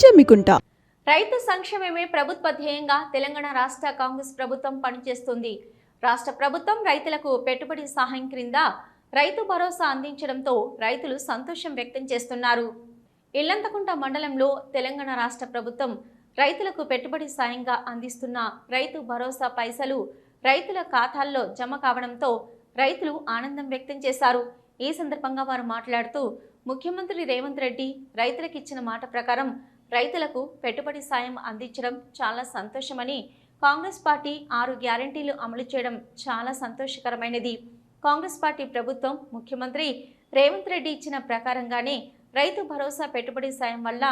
జమ్మికుంట రైతు సంక్షేమమే ప్రభుత్వ ధ్యేయంగా తెలంగాణ రాష్ట్ర కాంగ్రెస్ ప్రభుత్వం పనిచేస్తుంది. రాష్ట్ర ప్రభుత్వం రైతులకు పెట్టుబడి సహాయం క్రింద రైతు భరోసా అందించడంతో రైతులు సంతోషం వ్యక్తం చేస్తున్నారు. ఇల్లంతకుంట మండలంలో తెలంగాణ రాష్ట్ర ప్రభుత్వం రైతులకు పెట్టుబడి సాయంగా అందిస్తున్న రైతు భరోసా పైసలు రైతుల ఖాతాల్లో జమ కావడంతో రైతులు ఆనందం వ్యక్తం చేశారు. ఈ సందర్భంగా వారు మాట్లాడుతూ ముఖ్యమంత్రి రేవంత్ రెడ్డి రైతులకు ఇచ్చిన మాట ప్రకారం రైతులకు పెట్టుబడి సాయం అందించడం చాలా సంతోషమని కాంగ్రెస్ పార్టీ ఆరు గ్యారంటీలు అమలు చేయడం చాలా సంతోషకరమైనది. కాంగ్రెస్ పార్టీ ప్రభుత్వం ముఖ్యమంత్రి రేవంత్ రెడ్డి ఇచ్చిన ప్రకారంగానే రైతు భరోసా పెట్టుబడి సాయం వల్ల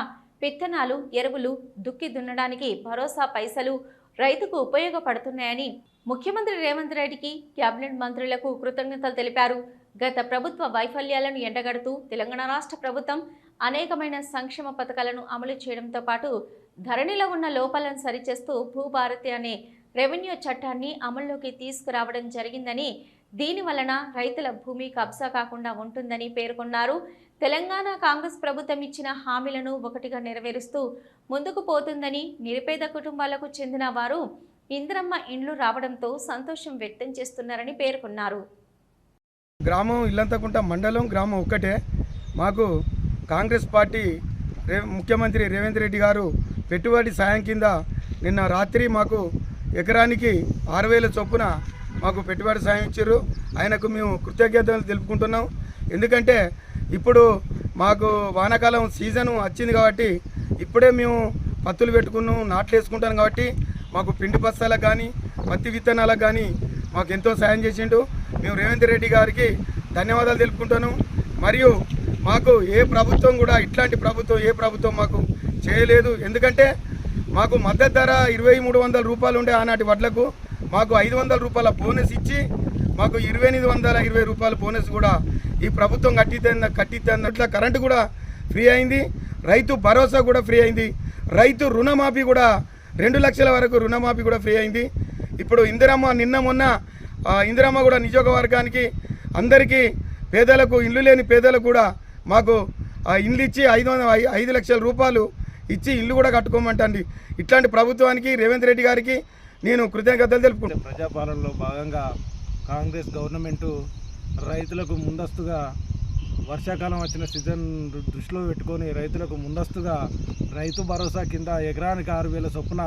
విత్తనాలు ఎరువులు దుక్కి దున్నడానికి భరోసా పైసలు రైతుకు ఉపయోగపడుతున్నాయని ముఖ్యమంత్రి రేవంత్ రెడ్డికి కేబినెట్ మంత్రులకు కృతజ్ఞతలు తెలిపారు. గత ప్రభుత్వ వైఫల్యాలను ఎండగడుతూ తెలంగాణ రాష్ట్ర ప్రభుత్వం అనేకమైన సంక్షేమ పథకాలను అమలు చేయడంతో పాటు ధరణిలో ఉన్న లోపాలను సరిచేస్తూ భూభారతి అనే రెవెన్యూ చట్టాన్ని అమల్లోకి తీసుకురావడం జరిగిందని దీని వలన రైతుల భూమి కబ్జా కాకుండా ఉంటుందని పేర్కొన్నారు. తెలంగాణ కాంగ్రెస్ ప్రభుత్వం ఇచ్చిన హామీలను ఒకటిగా నెరవేరుస్తూ ముందుకు పోతుందని నిరుపేద కుటుంబాలకు చెందిన వారు ఇంద్రమ్మ ఇండ్లు రావడంతో సంతోషం వ్యక్తం చేస్తున్నారని పేర్కొన్నారు. గ్రామం ఇల్లంతకుంట మండలం గ్రామం ఒక్కటే. మాకు కాంగ్రెస్ పార్టీ రే ముఖ్యమంత్రి రేవంత్ రెడ్డి గారు పెట్టుబడి సాయం కింద నిన్న రాత్రి మాకు ఎకరానికి ఆరు వేల చొప్పున మాకు పెట్టుబడి సాయం ఇచ్చారు. ఆయనకు మేము కృతజ్ఞతలు తెలుపుకుంటున్నాం. ఎందుకంటే ఇప్పుడు మాకు వానాకాలం సీజన్ వచ్చింది కాబట్టి ఇప్పుడే మేము పత్తులు పెట్టుకున్నాం నాట్లు వేసుకుంటాం కాబట్టి మాకు పిండి బస్తాలకు కానీ పత్తి విత్తనాలకు కానీ మాకు ఎంతో సాయం చేసిండు. మేము రేవంత్ రెడ్డి గారికి ధన్యవాదాలు తెలుపుకుంటాను మరియు మాకు ఏ ప్రభుత్వం కూడా ఇట్లాంటి ప్రభుత్వం ఏ ప్రభుత్వం మాకు చేయలేదు. ఎందుకంటే మాకు మద్దతు ధర ఇరవై మూడు వందల రూపాయలు ఉండే ఆనాటి వడ్లకు మాకు ఐదు వందల రూపాయల బోనస్ ఇచ్చి మాకు ఇరవై ఎనిమిది వందల ఇరవై రూపాయల బోనస్ కూడా ఈ ప్రభుత్వం కట్టిద్ద కట్టిద్దన్నట్ల కరెంటు కూడా ఫ్రీ అయింది. రైతు భరోసా కూడా ఫ్రీ అయింది. రైతు రుణమాఫీ కూడా రెండు లక్షల వరకు రుణమాఫీ కూడా ఫ్రీ అయింది. ఇప్పుడు ఇందిరమ్మ నిన్న మొన్న ఇందిరమ్మ కూడా నియోజకవర్గానికి అందరికీ పేదలకు ఇల్లు లేని పేదలకు కూడా మాకు ఇల్లు ఇచ్చి ఐదు వందల ఐ- ఐదు లక్షల రూపాయలు ఇచ్చి ఇల్లు కూడా కట్టుకోమంటండి ఇట్లాంటి ప్రభుత్వానికి రేవంత్ రెడ్డి గారికి నేను కృతజ్ఞతలు తెలుపుకుంటాను ప్రజాపాలనలో భాగంగా కాంగ్రెస్ గవర్నమెంటు రైతులకు ముందస్తుగా వర్షాకాలం వచ్చిన సీజన్ దృష్టిలో పెట్టుకొని రైతులకు ముందస్తుగా రైతు భరోసా కింద ఎకరానికి ఆరు వేల చొప్పున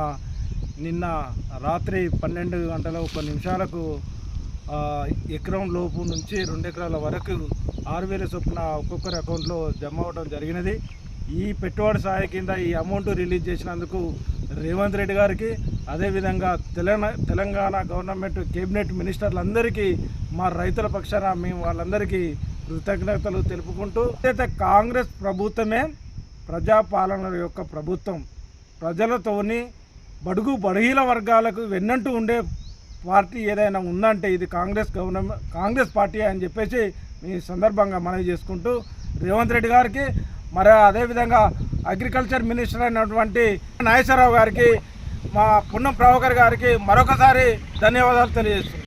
నిన్న రాత్రి పన్నెండు గంటల ఒక నిమిషాలకు ఎకరం లోపు నుంచి రెండు ఎకరాల వరకు ఆరు వేల చొప్పున ఒక్కొక్కరి అకౌంట్లో జమ అవ్వడం జరిగినది. ఈ పెట్టుబడి సహాయ కింద ఈ అమౌంట్ రిలీజ్ చేసినందుకు రేవంత్ రెడ్డి గారికి అదేవిధంగా తెలంగాణ తెలంగాణ గవర్నమెంట్ కేబినెట్ మినిస్టర్లందరికీ మా రైతుల పక్షాన మేము వాళ్ళందరికీ కృతజ్ఞతలు తెలుపుకుంటూ అయితే కాంగ్రెస్ ప్రభుత్వమే ప్రజాపాలన యొక్క ప్రభుత్వం ప్రజలతోని బడుగు బడహీల వర్గాలకు వెన్నంటూ ఉండే పార్టీ ఏదైనా ఉందంటే ఇది కాంగ్రెస్ గవర్నమెంట్ కాంగ్రెస్ పార్టీ అని చెప్పేసి మీ సందర్భంగా మనవి చేసుకుంటూ రేవంత్ రెడ్డి గారికి మరి అదేవిధంగా అగ్రికల్చర్ మినిస్టర్ అయినటువంటి నాగేశ్వరరావు గారికి మా పున్నం ప్రభాకర్ గారికి మరొకసారి ధన్యవాదాలు తెలియజేస్తున్నాను